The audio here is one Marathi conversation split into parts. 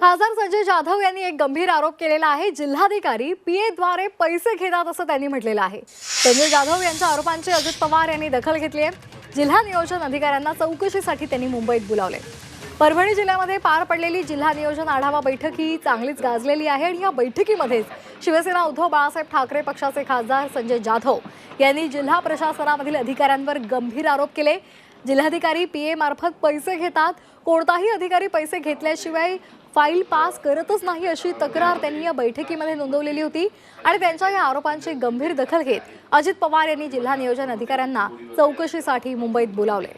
खासदार संजय जाधव यांनी एक गंभीर आरोप केलेला आहे. जिल्हाधिकारी पीएद्वारे पैसे घेतात असं त्यांनी म्हटलेलं आहे. संजय जाधव यांच्या आरोपांची अजित पवार यांनी दखल घेतली आहे. जिल्हा नियोजन अधिकाऱ्यांना चौकशीसाठी त्यांनी मुंबईत बोलावले. परभणी जिल्ह्यामध्ये पार पडलेली जिल्हा नियोजन आढावा बैठक ही चांगलीच गाजलेली आहे आणि या बैठकीमध्येच शिवसेना उद्धव बाळासाहेब ठाकरे पक्षाचे खासदार संजय जाधव यांनी जिल्हा प्रशासनामधील अधिकाऱ्यांवर गंभीर आरोप केले. जिल्हाधिकारी पी ए मार्फत पैसे घेतात. कोणताही अधिकारी पैसे घेतल्याशिवाय फाईल पास करतच नाही अशी तक्रार त्यांनी या बैठकीमध्ये नोंदवलेली होती. आणि त्यांच्या या आरोपांची गंभीर दखल घेत अजित पवार यांनी जिल्हा नियोजन अधिकाऱ्यांना चौकशीसाठी मुंबईत बोलावले.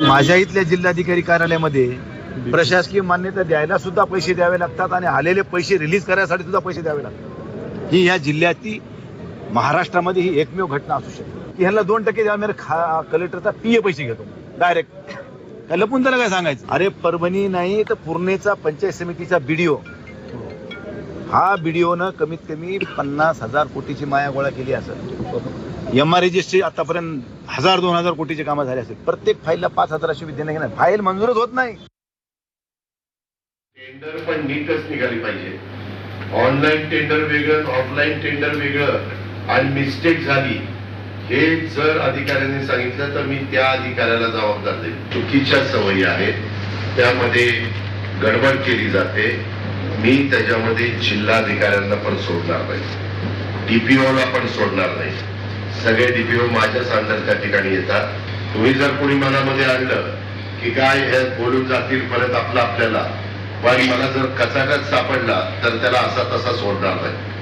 माझ्या इथल्या जिल्हाधिकारी कार्यालयामध्ये प्रशासकीय मान्यता द्यायला सुद्धा पैसे द्यावे लागतात आणि आलेले पैसे रिलीज करायसाठी सुद्धा पैसे द्यावे लागतात. ही या जिल्ह्याची महाराष्ट्रामध्ये ही एकमेव घटना असू शकते. की ह्याला दोन टक्के द्या मी खा कलेक्टरचा पीए पैसे घेतो. डायरेक्ट काय लपून त्याला काय सांगायचं? अरे परभणी नाही तर पूर्णेचा पंचायत समितीचा बीडीओ हा बीडीओनं कमीत कमी पन्नास हजार कोटीची माया गोळा केली असेल. एम आर रजिस्ट्री आतापर्यंत हजार दोन हजार कोटीची कामं झाले असेल. प्रत्येक फाईलला पाच हजार अशी विद्याने घेणार फाईल मंजूरच होत नाही. टेंडर पण नीटच निघाली पाहिजे. ऑनलाईन टेंडर वेगळं ऑफलाईन टेंडर वेगळं. आणि मिस्टेक झाली हे जर अधिकाऱ्यांनी सांगितलं तर मी त्या अधिकाऱ्याला जबाबदार देईन. चुकीच्या सवयी आहेत त्यामध्ये गडबड केली जाते. मी त्याच्यामध्ये जिल्हाधिकाऱ्यांना पण सोडणार नाही. डीपीओला पण सोडणार नाही. सगळे डीपीओ माझ्याच अंडर त्या ठिकाणी येतात. तुम्ही जर कोणी मनामध्ये आणलं की काय हे बोलून जातील परत आपलं आपल्याला पण मला जर कचाकच सापडला तर त्याला असा तसा सोडणार नाही.